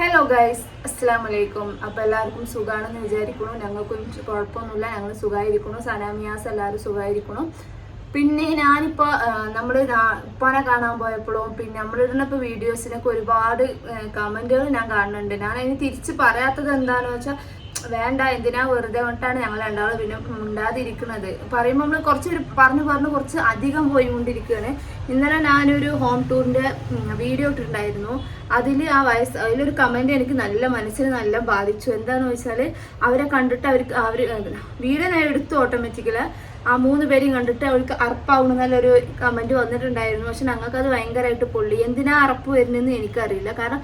Hello guys അസ്സാം വലൈക്കും അപ്പോൾ എല്ലാവർക്കും സുഖമാണെന്ന് വിചാരിക്കണു ഞങ്ങൾക്കും കുഴപ്പമൊന്നുമില്ല. ഞങ്ങൾ സുഖമായിരിക്കണു സനാമിയാസ് എല്ലാവരും സുഖമായിരിക്കണു പിന്നെ ഞാനിപ്പോൾ നമ്മൾ ഉപ്പാനെ കാണാൻ പോയപ്പോഴും പിന്നെ നമ്മളിടുന്നപ്പോൾ വീഡിയോസിനൊക്കെ ഒരുപാട് കമന്റുകൾ ഞാൻ കാണുന്നുണ്ട്. ഞാൻ അതിന് തിരിച്ച് പറയാത്തത് എന്താണെന്ന് വെച്ചാൽ വേണ്ട എന്തിനാ വെറുതെ കൊണ്ടാണ് ഞങ്ങൾ രണ്ടാളും പിന്നെ ഉണ്ടാതിരിക്കുന്നത് പറയുമ്പോൾ നമ്മൾ കുറച്ച് ഒരു പറഞ്ഞു പറഞ്ഞ് കുറച്ച് അധികം പോയിക്കൊണ്ടിരിക്കുകയാണ്. ഇന്നലെ ഞാനൊരു ഹോം ടൂറിന്റെ വീഡിയോ ഇട്ടിട്ടുണ്ടായിരുന്നു. അതിൽ ആ വയസ്സ് അതിലൊരു കമന്റ് എനിക്ക് നല്ല മനസ്സിന് നല്ല ബാധിച്ചു. എന്താണെന്ന് വെച്ചാൽ അവരെ കണ്ടിട്ട് അവർക്ക് അവർ വീഡിയോ ഞാൻ എടുത്തു ഓട്ടോമാറ്റിക്കൽ ആ മൂന്ന് പേരെയും കണ്ടിട്ട് അവൾക്ക് അറപ്പാവണം എന്നുള്ളൊരു കമന്റ് വന്നിട്ടുണ്ടായിരുന്നു. പക്ഷെ ഞങ്ങൾക്കത് ഭയങ്കരമായിട്ട് പൊള്ളി. എന്തിനാ അറപ്പ് വരുന്നതെന്ന് എനിക്കറിയില്ല. കാരണം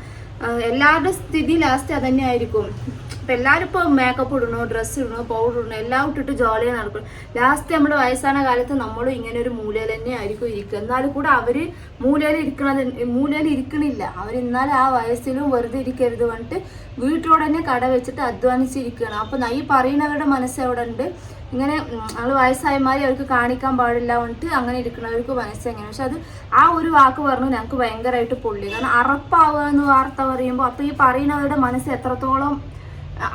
എല്ലാവരുടെ സ്ഥിതി ലാസ്റ്റ് അതന്നെ ആയിരിക്കും ഇപ്പം എല്ലാവരും ഇപ്പോൾ മേക്കപ്പ് ഇടണോ ഡ്രസ്സ് ഇടണോ പൗഡർ ഇടണോ എല്ലാം ഇട്ടിട്ട് ജോലി നടക്കും. ലാസ്റ്റ് നമ്മുടെ വയസ്സാന കാലത്ത് നമ്മളും ഇങ്ങനെ ഒരു മൂലയിൽ തന്നെ ആയിരിക്കും ഇരിക്കുക. എന്നാലും കൂടെ അവർ മൂലയിൽ ഇരിക്കണത് മൂലയിൽ ഇരിക്കണില്ല. അവർ ആ വയസ്സിലും വെറുതെ ഇരിക്കരുത് പറഞ്ഞിട്ട് വീട്ടിലൂടെ തന്നെ കട വെച്ചിട്ട് അധ്വാനിച്ചിരിക്കുകയാണ്. അപ്പൊ ഈ പറയുന്നവരുടെ മനസ്സ് എവിടെ ഉണ്ട് ഇങ്ങനെ നമ്മൾ വയസ്സായമാരി അവർക്ക് കാണിക്കാൻ പാടില്ല എന്നിട്ട് അങ്ങനെ ഇരിക്കുന്നവർക്ക് മനസ്സിലെങ്ങനെ പക്ഷെ അത് ആ ഒരു വാക്ക് പറഞ്ഞു ഞങ്ങൾക്ക് ഭയങ്കരമായിട്ട് പൊള്ളി കാരണം അറപ്പാവുക എന്ന് വാർത്ത പറയുമ്പോൾ അപ്പോൾ ഈ പറയുന്നവരുടെ മനസ്സ് എത്രത്തോളം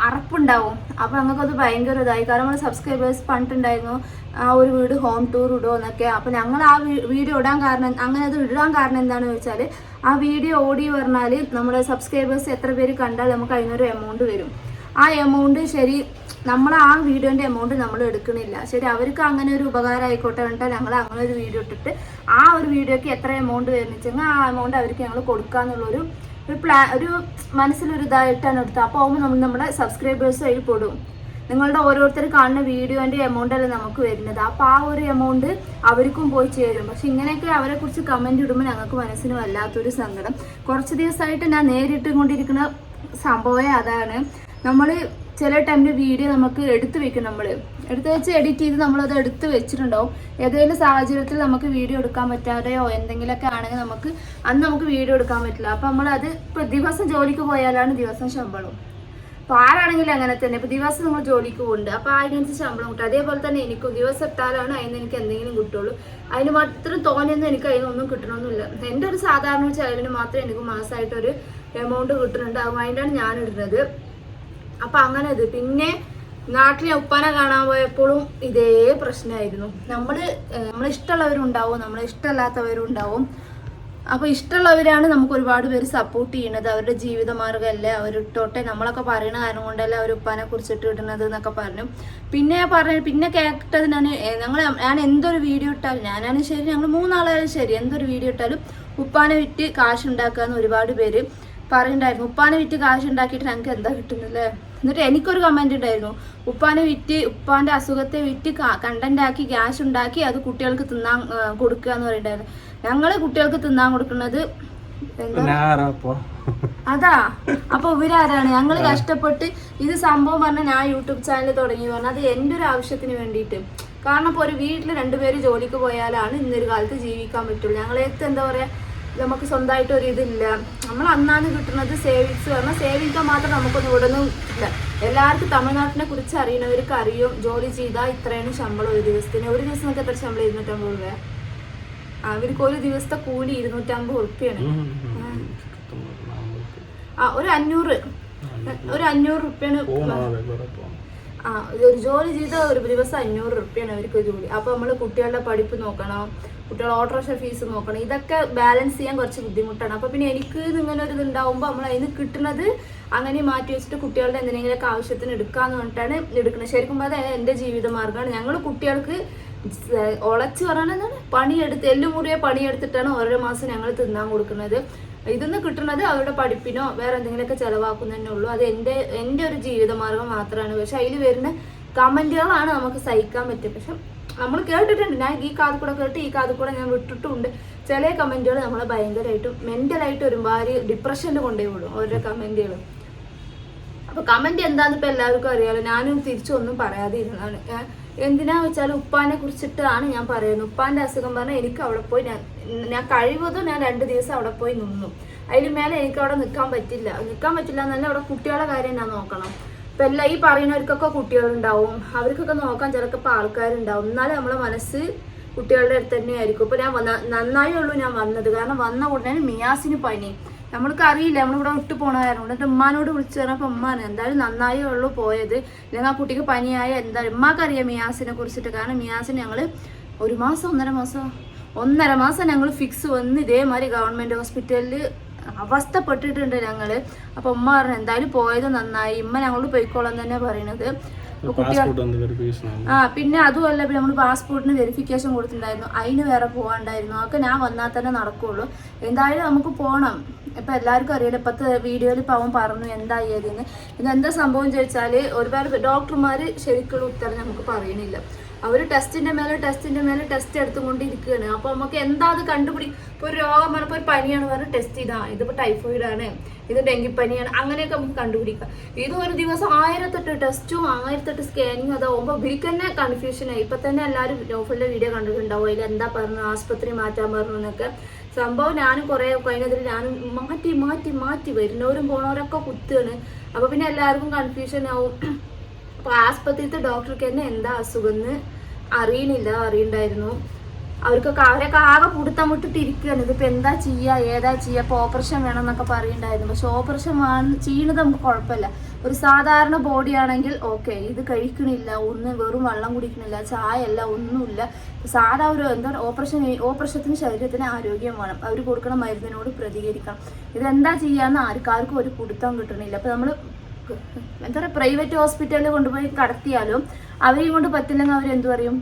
അറപ്പുണ്ടാവും. അപ്പോൾ ഞങ്ങൾക്കത് ഭയങ്കര ഇതായി. കാരണം നമ്മൾ സബ്സ്ക്രൈബേഴ്സ് പണ്ടിട്ടുണ്ടായിരുന്നു ആ ഒരു വീട് ഹോം ടൂർ ഇടുമോ എന്നൊക്കെ. അപ്പോൾ ഞങ്ങൾ ആ വീഡിയോ ഇടാൻ കാരണം അങ്ങനെ അത് ഇടാൻ കാരണം എന്താണെന്ന് വെച്ചാൽ ആ വീഡിയോ ഓടി പറഞ്ഞാൽ നമ്മുടെ സബ്സ്ക്രൈബേഴ്സ് എത്ര പേര് കണ്ടാൽ നമുക്ക് അതിനൊരു എമൗണ്ട് വരും. ആ എമൗണ്ട് ശരി നമ്മൾ ആ വീഡിയോന്റെ എമൗണ്ട് നമ്മൾ എടുക്കണില്ല. ശരി അവർക്ക് അങ്ങനെ ഒരു ഉപകാരം ആയിക്കോട്ടെ കണ്ടാൽ ഞങ്ങൾ അങ്ങനെ ഒരു വീഡിയോ ഇട്ടിട്ട് ആ ഒരു വീഡിയോക്ക് എത്ര എമൗണ്ട് വരുന്നെച്ചെങ്കിൽ ആ എമൗണ്ട് അവർക്ക് ഞങ്ങൾ കൊടുക്കാന്നുള്ളൊരു ഒരു പ്ലാ ഒരു മനസ്സിലൊരു ഇതായിട്ടാണ് എടുത്തത്. അപ്പോൾ ആകുമ്പോൾ നമ്മൾ നമ്മുടെ സബ്സ്ക്രൈബേഴ്സ് അതിൽ പെടും. നിങ്ങളുടെ ഓരോരുത്തർ കാണുന്ന വീഡിയോന്റെ എമൗണ്ട് അല്ല നമുക്ക് വരുന്നത്. അപ്പോൾ ആ ഒരു എമൗണ്ട് അവർക്കും പോയി ചേരും. പക്ഷെ ഇങ്ങനെയൊക്കെ അവരെ കുറിച്ച് കമന്റ് ഇടുമ്പോൾ ഞങ്ങൾക്ക് മനസ്സിന് വല്ലാത്തൊരു സങ്കടം. കുറച്ച് ദിവസമായിട്ട് ഞാൻ നേരിട്ട് കൊണ്ടിരിക്കുന്ന സംഭവമേ അതാണ്. നമ്മൾ ചില ടൈമിൽ വീഡിയോ നമുക്ക് എടുത്ത് വെക്കും നമ്മൾ എടുത്ത് വെച്ച് എഡിറ്റ് ചെയ്ത് നമ്മളത് എടുത്ത് വെച്ചിട്ടുണ്ടാവും. ഏതെങ്കിലും സാഹചര്യത്തിൽ നമുക്ക് വീഡിയോ എടുക്കാൻ പറ്റാതെയോ എന്തെങ്കിലുമൊക്കെ ആണെങ്കിൽ നമുക്ക് അന്ന് നമുക്ക് വീഡിയോ എടുക്കാൻ പറ്റില്ല. അപ്പം നമ്മളത് ഇപ്പോൾ ദിവസം ജോലിക്ക് പോയാലാണ് ദിവസം ശമ്പളം. അപ്പോൾ ആരാണെങ്കിലും അങ്ങനെ തന്നെ. ഇപ്പോൾ ദിവസം നമ്മൾ ജോലിക്ക് പോകുന്നുണ്ട് അപ്പോൾ അതിനനുസരിച്ച് ശമ്പളം കിട്ടും. അതേപോലെ തന്നെ എനിക്കും ദിവസം എത്താലാണ് അതിന് എനിക്ക് എന്തെങ്കിലും കിട്ടുള്ളൂ. അതിന് മാത്രം തോന്നിയൊന്നും എനിക്ക് അതിനൊന്നും കിട്ടണമെന്നില്ല എന്റെ ഒരു സാധാരണ ചിലവിന് മാത്രമേ എനിക്ക് മാസമായിട്ടൊരു എമൗണ്ട് കിട്ടുന്നുണ്ട് അതുമായിട്ടാണ് ഞാൻ ഇടുന്നത്. അപ്പൊ അങ്ങനെ ഇത്. പിന്നെ നാട്ടിലെ ഉപ്പാനെ കാണാൻ പോയപ്പോഴും ഇതേ പ്രശ്നമായിരുന്നു. നമ്മൾ നമ്മളെ ഇഷ്ടമുള്ളവരുണ്ടാവും നമ്മൾ ഇഷ്ടമല്ലാത്തവരും ഉണ്ടാവും അപ്പൊ ഇഷ്ടമുള്ളവരാണ് നമുക്ക് ഒരുപാട് പേര് സപ്പോർട്ട് ചെയ്യുന്നത്. അവരുടെ ജീവിത മാർഗമല്ലേ അവരിട്ടോട്ടെ നമ്മളൊക്കെ പറയണ കാരണം കൊണ്ടല്ലേ അവർ ഉപ്പാനെ കുറിച്ചിട്ട് ഇടുന്നത് എന്നൊക്കെ പറഞ്ഞു. പിന്നെ പറഞ്ഞു പിന്നെ കേട്ടത് ഞാൻ ഞങ്ങൾ ഞാൻ എന്തൊരു വീഡിയോ ഇട്ടാലും ഞാനാണ് ശരി ഞങ്ങൾ മൂന്നാളായാലും ശരി എന്തൊരു വീഡിയോ ഇട്ടാലും ഉപ്പാനെ വിറ്റ് കാശ് ഉണ്ടാക്കാന്ന് ഒരുപാട് പേര് പറയുന്നുണ്ടായിരുന്നു. ഉപ്പാനെ വിറ്റ് കാശ് ഉണ്ടാക്കിയിട്ട് ഞങ്ങൾക്ക് എന്താ കിട്ടുന്നില്ലേ? എന്നിട്ട് എനിക്കൊരു കമന്റ് ഉണ്ടായിരുന്നു. ഉപ്പാനെ വിറ്റ് ഉപ്പാന്റെ അസുഖത്തെ വിറ്റ് കണ്ടന്റ് ആക്കി ക്യാഷ് ഉണ്ടാക്കി അത് കുട്ടികൾക്ക് തിന്നാൻ കൊടുക്കുക എന്ന് പറയുന്നുണ്ടായിരുന്നു ഞങ്ങൾ കുട്ടികൾക്ക് തിന്നാൻ കൊടുക്കുന്നത് അതാ. അപ്പൊ ഇവരാരാണ്? ഞങ്ങൾ കഷ്ടപ്പെട്ട് ഇത് സംഭവം പറഞ്ഞ ഞാൻ യൂട്യൂബ് ചാനൽ തുടങ്ങി പറഞ്ഞാൽ അത് എന്റെ ഒരു ആവശ്യത്തിന് വേണ്ടിയിട്ട്. കാരണം ഇപ്പോൾ ഒരു വീട്ടിൽ രണ്ടുപേര് ജോലിക്ക് പോയാലാണ് ഇന്നൊരു കാലത്ത് ജീവിക്കാൻ പറ്റുള്ളൂ. ഞങ്ങളെ എന്താ പറയാ നമുക്ക് സ്വന്തമായിട്ട് ഒരു ഇതില്ല. നമ്മൾ അന്നാണ് കിട്ടുന്നത് സേവിങ്സ് പറഞ്ഞാൽ സേവിങ്സ് മാത്രം നമുക്കൊന്നും ഇവിടെ ഒന്നും ഇല്ല. എല്ലാവർക്കും തമിഴ്നാട്ടിനെ കുറിച്ച് അറിയുന്നവർക്ക് അറിയും. ജോലി ചെയ്താൽ ഇത്രയാണ് ശമ്പളം ഒരു ദിവസത്തിന്. ഒരു ദിവസം നമുക്ക് എത്ര ശമ്പളം? ഇരുന്നൂറ്റമ്പത് രൂപ. അവർക്ക് ഒരു ദിവസത്തെ കൂലി ഇരുന്നൂറ്റമ്പത് ഉറുപ്പ്യാണ്. ആ. ഒരു അഞ്ഞൂറ്. ഒരു അഞ്ഞൂറ് റുപ്യാണ് ആ ഒരു ജോലി ചെയ്ത ഒരു ദിവസം അഞ്ഞൂറ് റുപ്യാണ് അവർക്ക് ജോലി. അപ്പൊ നമ്മൾ കുട്ടികളുടെ പഠിപ്പ് നോക്കണം കുട്ടികളുടെ ഓട്ടോറിക്ഷ ഫീസ് നോക്കണം ഇതൊക്കെ ബാലൻസ് ചെയ്യാൻ കുറച്ച് ബുദ്ധിമുട്ടാണ്. അപ്പൊ പിന്നെ എനിക്ക് ഇങ്ങനെ ഒരു ഇതുണ്ടാവുമ്പോൾ നമ്മൾ അതിന് കിട്ടുന്നത് അങ്ങനെ മാറ്റി വെച്ചിട്ട് കുട്ടികളുടെ എന്തെങ്കിലുമൊക്കെ ആവശ്യത്തിന് എടുക്കാന്ന് പറഞ്ഞിട്ടാണ് എടുക്കുന്നത്. ശരിക്കും പറഞ്ഞാൽ എന്റെ ജീവിത മാർഗമാണ് ഞങ്ങൾ കുട്ടികൾക്ക് ഉളച്ച് പറയണത് പണിയെടുത്ത് എല്ലുമുറിയെ പണിയെടുത്തിട്ടാണ് ഓരോ മാസം ഞങ്ങൾ തിന്നാൻ കൊടുക്കുന്നത്. ഇതൊന്ന് കിട്ടുന്നത് അവരുടെ പഠിപ്പിനോ വേറെ എന്തെങ്കിലുമൊക്കെ ചെലവാക്കുന്നതന്നെ ഉള്ളൂ അത് എന്റെ എന്റെ ഒരു ജീവിതമാർഗം മാത്രമാണ്. പക്ഷെ അതിൽ വരുന്ന കമന്റുകളാണ് നമുക്ക് സഹിക്കാൻ പറ്റുക. പക്ഷെ നമ്മൾ കേട്ടിട്ടുണ്ട്. ഞാൻ ഈ കാത് കൂടെ കേട്ട് ഈ കാത് കൂടെ ഞാൻ വിട്ടിട്ടുണ്ട്. ചില കമന്റുകൾ നമ്മളെ ഭയങ്കരമായിട്ടും മെന്റലായിട്ട് ഒരുപാട് ഡിപ്രഷനിൽ കൊണ്ടുപോയി വിടും ഓരോ കമന്റുകൾ അപ്പൊ കമന്റ് എന്താന്ന് ഇപ്പൊ എല്ലാവർക്കും അറിയാലോ. ഞാനും തിരിച്ചൊന്നും പറയാതെ ഇരുന്നാണ്. ഞാൻ എന്തിനാ വെച്ചാൽ ഉപ്പാനെ കുറിച്ചിട്ടാണ് ഞാൻ പറയുന്നത്. ഉപ്പാന്റെ അസുഖം പറഞ്ഞാൽ എനിക്ക് അവിടെ പോയി ഞാൻ കഴിവതും ഞാൻ രണ്ട് ദിവസം അവിടെ പോയി നിന്നു. അതിന് മേലെ എനിക്ക് അവിടെ നിൽക്കാൻ പറ്റില്ല. നിൽക്കാൻ പറ്റില്ല എന്നല്ല അവിടെ കുട്ടികളുടെ കാര്യം ഞാൻ നോക്കണം. ഇപ്പൊ എല്ലാ ഈ പറയുന്നവർക്കൊക്കെ കുട്ടികളുണ്ടാവും. അവർക്കൊക്കെ നോക്കാൻ ചിലപ്പോൾ ആൾക്കാരുണ്ടാവും. എന്നാലും നമ്മളെ മനസ്സ് കുട്ടികളുടെ അടുത്ത് തന്നെയായിരിക്കും. ഇപ്പൊ ഞാൻ നന്നായേ ഉള്ളൂ ഞാൻ വന്നത്. കാരണം വന്ന ഉടനെ മിയാസിന് പനി. നമ്മൾക്ക് അറിയില്ല നമ്മളിവിടെ വിട്ടു പോണ കാരണം. എന്നിട്ട് ഉമ്മാനോട് വിളിച്ചു പറഞ്ഞപ്പോൾ ഉമ്മാനെ എന്തായാലും നന്നായേ ഉള്ളൂ പോയത്. അല്ലെങ്കിൽ ആ കുട്ടിക്ക് പനിയായ എന്തായാലും ഉമ്മാക്കറിയാം മിയാസിനെ കുറിച്ചിട്ട്. കാരണം മിയാസിന് ഞങ്ങൾ ഒരു മാസം ഒന്നര മാസം ഒന്നര മാസം ഞങ്ങൾ ഫിക്സ് വന്ന് ഇതേമാതിരി ഗവൺമെന്റ് ഹോസ്പിറ്റലിൽ അവസ്ഥപ്പെട്ടിട്ടുണ്ട് ഞങ്ങൾ അപ്പോൾ ഉമ്മ പറഞ്ഞു എന്തായാലും പോയത് നന്നായി. ഉമ്മ ഞങ്ങളോട് പോയിക്കോളാം തന്നെ പറയണത്. ആ പിന്നെ അതുമല്ല പിന്നെ നമ്മൾ പാസ്പോർട്ടിന് വെരിഫിക്കേഷൻ കൊടുത്തിട്ടുണ്ടായിരുന്നു. അതിന് വേറെ പോകാണ്ടായിരുന്നു അതൊക്കെ ഞാൻ വന്നാൽ തന്നെ നടക്കുള്ളൂ. എന്തായാലും നമുക്ക് പോകണം ഇപ്പം എല്ലാവർക്കും അറിയില്ല ഇപ്പത്തെ വീഡിയോയിൽ ഇപ്പം അവൻ പറഞ്ഞു എന്തായി അതിന് ഇതെന്താ സംഭവം ചോദിച്ചാൽ ഒരുപാട് ഡോക്ടർമാർ ശരിക്കുള്ള ഉത്തരം നമുക്ക് പറയണില്ല. അവർ ടെസ്റ്റിന്റെ മേലെ ടെസ്റ്റിന്റെ മേലെ ടെസ്റ്റ് എടുത്തുകൊണ്ടിരിക്കുകയാണ്. അപ്പോൾ നമുക്ക് എന്താ അത് കണ്ടുപിടി ഇപ്പോൾ ഒരു രോഗം പറഞ്ഞപ്പോൾ ഒരു പനിയാണ് പറഞ്ഞ് ടെസ്റ്റ് ചെയ്താൽ ഇതിപ്പോൾ ടൈഫോയിഡ് ആണ്. ഇത് ഡെങ്കിപ്പനിയാണ്. അങ്ങനെയൊക്കെ നമുക്ക് കണ്ടുപിടിക്കാം. ഇത് ഒരു ദിവസം ആയിരത്തെട്ട് ടെസ്റ്റും ആയിരത്തെട്ട് സ്കാനിങ്ങും അതാവുമ്പോൾ ഇവർക്ക് തന്നെ കൺഫ്യൂഷനായി ഇപ്പം തന്നെ എല്ലാവരും നോഫലിന്റെ വീഡിയോ കണ്ടിട്ടുണ്ടാവും. അതിൽ എന്താ പറഞ്ഞു ആസ്പത്രി മാറ്റാൻ പറഞ്ഞു എന്നൊക്കെ. സംഭവം ഞാനും കുറേ കഴിഞ്ഞതിൽ ഞാനും മാറ്റി മാറ്റി മാറ്റി വരുന്നവരും പോണവരൊക്കെ കുത്തുകയാണ് അപ്പോൾ പിന്നെ എല്ലാവർക്കും കൺഫ്യൂഷൻ ആവും. അപ്പോൾ ആസ്പത്രിയിലത്തെ ഡോക്ടർക്ക് തന്നെ എന്താ അസുഖം എന്ന് അറിയണില്ല അറിയണ്ടായിരുന്നു. അവർക്കൊക്കെ അവരൊക്കെ ആകെ പുടുത്തം വിട്ടിട്ട് ഇരിക്കുകയാണ് ഇതിപ്പോൾ എന്താ ചെയ്യുക ഏതാ ചെയ്യുക ഇപ്പോൾ ഓപ്പറേഷൻ വേണം എന്നൊക്കെ പറയുന്നുണ്ടായിരുന്നു പക്ഷെ ഓപ്പറേഷൻ ചെയ്യുന്നത് നമുക്ക് കുഴപ്പമില്ല. ഒരു സാധാരണ ബോഡി ആണെങ്കിൽ ഓക്കെ ഇത് കഴിക്കണില്ല ഒന്ന് വെറും വെള്ളം കുടിക്കണില്ല ചായ അല്ല ഒന്നുമില്ല സാധാ ഒരു എന്താ ഓപ്പറേഷൻ ഓപ്പറേഷത്തിന് ശരീരത്തിന് ആരോഗ്യം വേണം. അവർ കൊടുക്കണ മരുന്നിനോട് പ്രതികരിക്കണം. ഇതെന്താ ചെയ്യാന്ന് ആർക്കാർക്കും ഒരു പുടുത്തം കിട്ടണില്ല. അപ്പോൾ നമ്മൾ എന്താ പറയുക പ്രൈവറ്റ് ഹോസ്പിറ്റലിൽ കൊണ്ടുപോയി കടത്തിയാലും അവരെയും കൊണ്ട് പറ്റില്ലെങ്കിൽ എന്തു പറയും?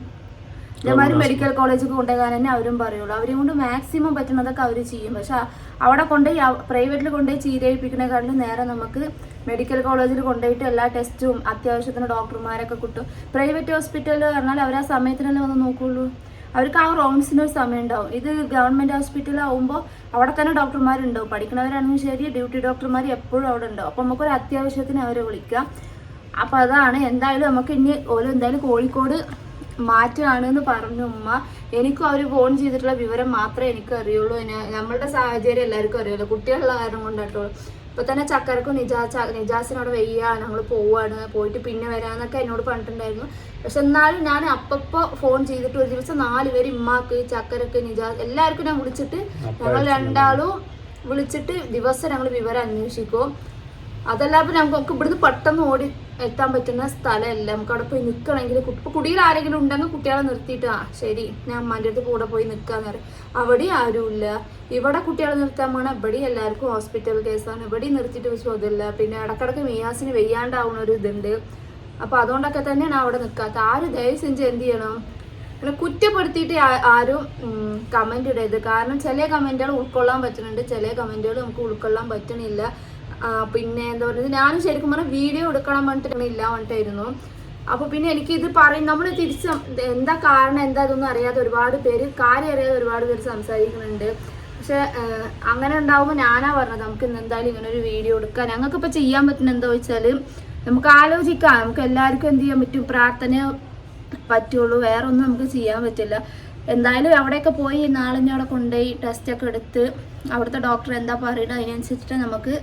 ഇതേമാതിരി മെഡിക്കൽ കോളേജിൽ കൊണ്ടുപോകാൻ തന്നെ അവരും പറയുള്ളൂ. അവരെയും കൊണ്ട് മാക്സിമം പറ്റുന്നതൊക്കെ അവർ ചെയ്യും. പക്ഷെ അവിടെ കൊണ്ടുപോയി പ്രൈവറ്റിൽ കൊണ്ടുപോയി ചീരയിപ്പിക്കുന്നതിനെക്കാളും നേരെ നമുക്ക് മെഡിക്കൽ കോളേജിൽ കൊണ്ടുപോയിട്ട് എല്ലാ ടെസ്റ്റും അത്യാവശ്യത്തിന് ഡോക്ടർമാരൊക്കെ കിട്ടും. പ്രൈവറ്റ് ഹോസ്പിറ്റലിൽ പറഞ്ഞാൽ അവർ ആ സമയത്തിനല്ലേ വന്ന് നോക്കുള്ളൂ? അവർക്ക് ആ റൗണ്ട്സിന് ഒരു സമയം ഉണ്ടാവും. ഇത് ഗവൺമെന്റ് ഹോസ്പിറ്റലാവുമ്പോൾ അവിടെ തന്നെ ഡോക്ടർമാരുണ്ടാവും. പഠിക്കുന്നവരാണെങ്കിലും ശരി ഡ്യൂട്ടി ഡോക്ടർമാർ എപ്പോഴും അവിടെ ഉണ്ടാവും. അപ്പോൾ നമുക്കൊരു അത്യാവശ്യത്തിന് അവരെ വിളിക്കാം അപ്പോൾ അതാണ് എന്തായാലും നമുക്ക് ഇനി ഓരോ എന്തായാലും കോഴിക്കോട് മാറ്റാണ് എന്ന് പറഞ്ഞു ഉമ്മ. എനിക്കും അവർ ഫോൺ ചെയ്തിട്ടുള്ള വിവരം മാത്രമേ എനിക്ക് അറിയുള്ളൂ നമ്മളുടെ സാഹചര്യം എല്ലാവർക്കും അറിയുള്ളൂ കുട്ടികളുള്ള കാരണം കൊണ്ടാട്ടോ. ഇപ്പൊ തന്നെ ചക്കരക്കും നിജാസ് നിജാസിനോട് വയ്യ ഞങ്ങൾ പോവാണ്. പോയിട്ട് പിന്നെ വരാന്നൊക്കെ എന്നോട് പറഞ്ഞിട്ടുണ്ടായിരുന്നു. പക്ഷെ എന്നാലും ഞാൻ അപ്പപ്പോ ഫോൺ ചെയ്തിട്ട് ഒരു ദിവസം നാല് പേര് ഇമ്മാക്ക് ചക്കരക്ക് നിജാസ് എല്ലാവർക്കും ഞാൻ വിളിച്ചിട്ട് ഞങ്ങൾ രണ്ടാളും വിളിച്ചിട്ട് ദിവസം ഞങ്ങൾ വിവരം അന്വേഷിക്കും. അതല്ലാതെ നമുക്ക് ഇവിടുന്ന് പെട്ടെന്ന് ഓടി എത്താൻ പറ്റുന്ന സ്ഥലമല്ല. നമുക്ക് അവിടെ പോയി നിൽക്കണമെങ്കിൽ കുടിയിൽ ആരെങ്കിലും ഉണ്ടെങ്കിൽ കുട്ടികളെ നിർത്തിയിട്ട് ആ ശരി ഞാൻ അമ്മാന്റെ അടുത്ത് കൂടെ പോയി നിൽക്കാന്ന് പറയും. അവിടെ ആരുമില്ല. ഇവിടെ കുട്ടികളെ നിർത്താൻ പോകണം ഇവിടെ എല്ലാവർക്കും ഹോസ്പിറ്റൽ കേസാണ് ഇവിടെ നിർത്തിയിട്ട് ചോദ്യമില്ല. പിന്നെ ഇടക്കിടക്ക് മിയാസിന് വെയ്യാണ്ടാവുന്ന ഒരു ഇതുണ്ട്. അപ്പോൾ അതുകൊണ്ടൊക്കെ തന്നെയാണ് അവിടെ നിൽക്കാത്ത ആര് ദയവ് സെഞ്ച് എന്ത് ചെയ്യണം? പിന്നെ കുറ്റപ്പെടുത്തിയിട്ട് ആരും കമന്റ് ഇടരുത്. കാരണം ചില കമന്റുകൾ ഉൾക്കൊള്ളാൻ പറ്റുന്നുണ്ട്. ചില കമന്റുകൾ നമുക്ക് ഉൾക്കൊള്ളാൻ പറ്റണില്ല. പിന്നെ എന്താ പറയുന്നത്? ഞാനും ശരിക്കും പറഞ്ഞാൽ വീഡിയോ എടുക്കണം പറഞ്ഞിട്ട് ഇല്ല പറഞ്ഞിട്ടായിരുന്നു. അപ്പൊ പിന്നെ എനിക്ക് ഇത് പറയും നമ്മൾ തിരിച്ച് എന്താ കാരണം എന്താ ഇതൊന്നും അറിയാതെ ഒരുപാട് പേര് കാര്യം അറിയാതെ ഒരുപാട് പേര് സംസാരിക്കുന്നുണ്ട്. പക്ഷെ അങ്ങനെ ഉണ്ടാവുമ്പോൾ ഞാനാ പറഞ്ഞത് നമുക്ക് ഇന്ന് എന്തായാലും ഇങ്ങനെ ഒരു വീഡിയോ എടുക്കാം. ഞങ്ങൾക്ക് ഇപ്പൊ ചെയ്യാൻ പറ്റുന്ന എന്താ വെച്ചാൽ നമുക്ക് ആലോചിക്കാം. നമുക്ക് എല്ലാവർക്കും എന്ത് ചെയ്യാൻ പറ്റും? പ്രാർത്ഥന പറ്റുള്ളൂ. വേറെ ഒന്നും നമുക്ക് ചെയ്യാൻ പറ്റില്ല. എന്തായാലും അവിടെയൊക്കെ പോയി നാളെ അവിടെ കൊണ്ടുപോയി ടെസ്റ്റൊക്കെ എടുത്ത് അവിടുത്തെ ഡോക്ടർ എന്താ പറയുന്നത്? അതിനനുസരിച്ചിട്ട് നമുക്ക്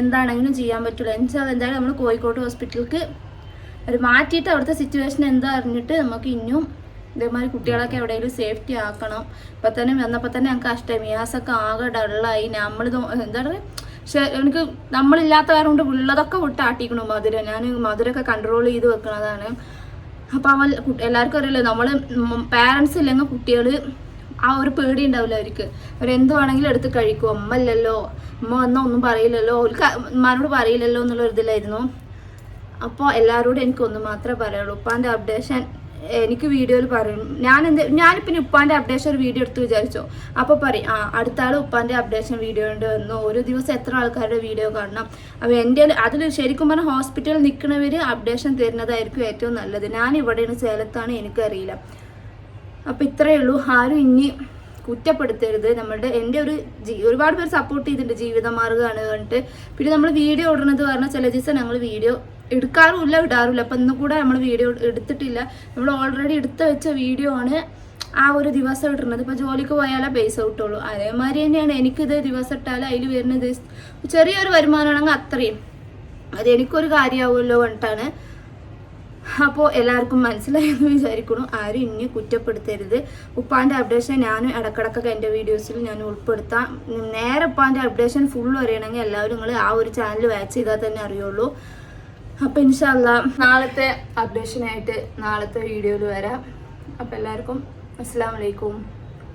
എന്താണെങ്കിലും ചെയ്യാൻ പറ്റുള്ളൂ. എന്നുവെച്ചാൽ എന്തായാലും നമ്മൾ കോഴിക്കോട് ഹോസ്പിറ്റലിലേക്ക് ഒരു മാറ്റിയിട്ട് അവിടുത്തെ സിറ്റുവേഷൻ എന്താ അറിഞ്ഞിട്ട് നമുക്ക് ഇനിയും ഇതേമാതിരി കുട്ടികളൊക്കെ എവിടെയെങ്കിലും സേഫ്റ്റി ആക്കണം. ഇപ്പം തന്നെ വന്നപ്പോൾ തന്നെ ഞങ്ങൾക്ക് അഷ്ടമിയാസൊക്കെ മിയാസൊക്കെ ആകെ ഡള്ളായി നമ്മൾ എന്താ പറയുക പക്ഷെ എനിക്ക് നമ്മളില്ലാത്ത കാരണം ഉള്ളതൊക്കെ വിട്ടാട്ടിക്കണു മധുരം. ഞാൻ മധുരമൊക്കെ കൺട്രോൾ ചെയ്ത് വെക്കണതാണ്. അപ്പോൾ അവൻ എല്ലാവർക്കും അറിയില്ല? നമ്മൾ പാരൻസ് ഇല്ലെങ്കിൽ കുട്ടികൾ ആ ഒരു പേടി ഉണ്ടാവില്ല അവർക്ക്. അവരെന്തുവാണെങ്കിലും എടുത്ത് കഴിക്കും. അമ്മ അല്ലല്ലോ അമ്മ വന്നാൽ ഒന്നും പറയില്ലല്ലോ. അവർക്ക് ഉമ്മാനോട് പറയില്ലല്ലോ എന്നുള്ള ഒരു ഇതിലായിരുന്നു. അപ്പോൾ എല്ലാവരോടും എനിക്ക് ഒന്ന് മാത്രമേ പറയുള്ളൂ ഉപ്പാന്റെ അപ്ഡേഷൻ എനിക്ക് വീഡിയോയിൽ പറയും. ഞാൻ എന്ത് ഞാനിപ്പം ഉപ്പാന്റെ അപ്ഡേഷൻ ഒരു വീഡിയോ എടുത്ത് വിചാരിച്ചോ. അപ്പോൾ പറയും ആ അടുത്ത ആൾ ഉപ്പാന്റെ അപ്ഡേഷൻ വീഡിയോ ഉണ്ട്. വന്നു ഒരു ദിവസം എത്ര ആൾക്കാരുടെ വീഡിയോ കാണണം? അപ്പോൾ എന്റെ അതിൽ ശരിക്കും പറഞ്ഞാൽ ഹോസ്പിറ്റലിൽ നിൽക്കുന്നവർ അപ്ഡേഷൻ തരുന്നതായിരിക്കും ഏറ്റവും നല്ലത്. ഞാൻ ഇവിടെയാണ് സേലത്താണ് എനിക്കറിയില്ല. അപ്പോൾ ഇത്രയേ ഉള്ളൂ. ആരും ഇനി കുറ്റപ്പെടുത്തരുത്. നമ്മളുടെ എന്റെ ഒരു ഒരുപാട് പേര് സപ്പോർട്ട് ചെയ്തിട്ടുണ്ട് ജീവിതമാർഗമാണ് പറഞ്ഞിട്ട്. പിന്നെ നമ്മൾ വീഡിയോ ഇടുന്നത് പറഞ്ഞാൽ ചില ദിവസം ഞങ്ങൾ വീഡിയോ എടുക്കാറുമില്ല ഇടാറുമില്ല. അപ്പം ഇന്ന് കൂടെ നമ്മൾ വീഡിയോ എടുത്തിട്ടില്ല. നമ്മൾ ഓൾറെഡി എടുത്ത് വെച്ച വീഡിയോ ആണ് ആ ഒരു ദിവസം ഇടുന്നത്. ഇപ്പോൾ ജോലിക്ക് പോയാലേ പൈസ കിട്ടുള്ളൂ. അതേമാതിരി തന്നെയാണ് എനിക്കിത് ദിവസം ഇട്ടാൽ അതിൽ വരുന്നത്. ചെറിയൊരു വരുമാനമാണെങ്കിൽ അത്രയും. അത് എനിക്കൊരു കാര്യമാവുമല്ലോ പറഞ്ഞിട്ടാണ് അപ്പോൾ എല്ലാവർക്കും മനസ്സിലായെന്ന് വിചാരിക്കുന്നു. ആരും ഇനി കുറ്റപ്പെടുത്തരുത്. ഉപ്പാന്റെ അപ്ഡേഷൻ ഞാനും ഇടക്കിടക്കൊക്കെ എന്റെ വീഡിയോസിൽ ഞാൻ ഉൾപ്പെടുത്താം. നേരെ ഉപ്പാന്റെ അപ്ഡേഷൻ ഫുൾ അറിയണമെങ്കിൽ എല്ലാവരും നിങ്ങൾ ആ ഒരു ചാനൽ വാച്ച് ചെയ്താൽ തന്നെ അറിയുള്ളൂ. അപ്പോൾ ഇൻഷാല്ല നാളത്തെ അപ്ഡേഷനായിട്ട് നാളത്തെ വീഡിയോയിൽ വരാം. അപ്പോൾ എല്ലാവർക്കും അസ്സാം വലൈക്കും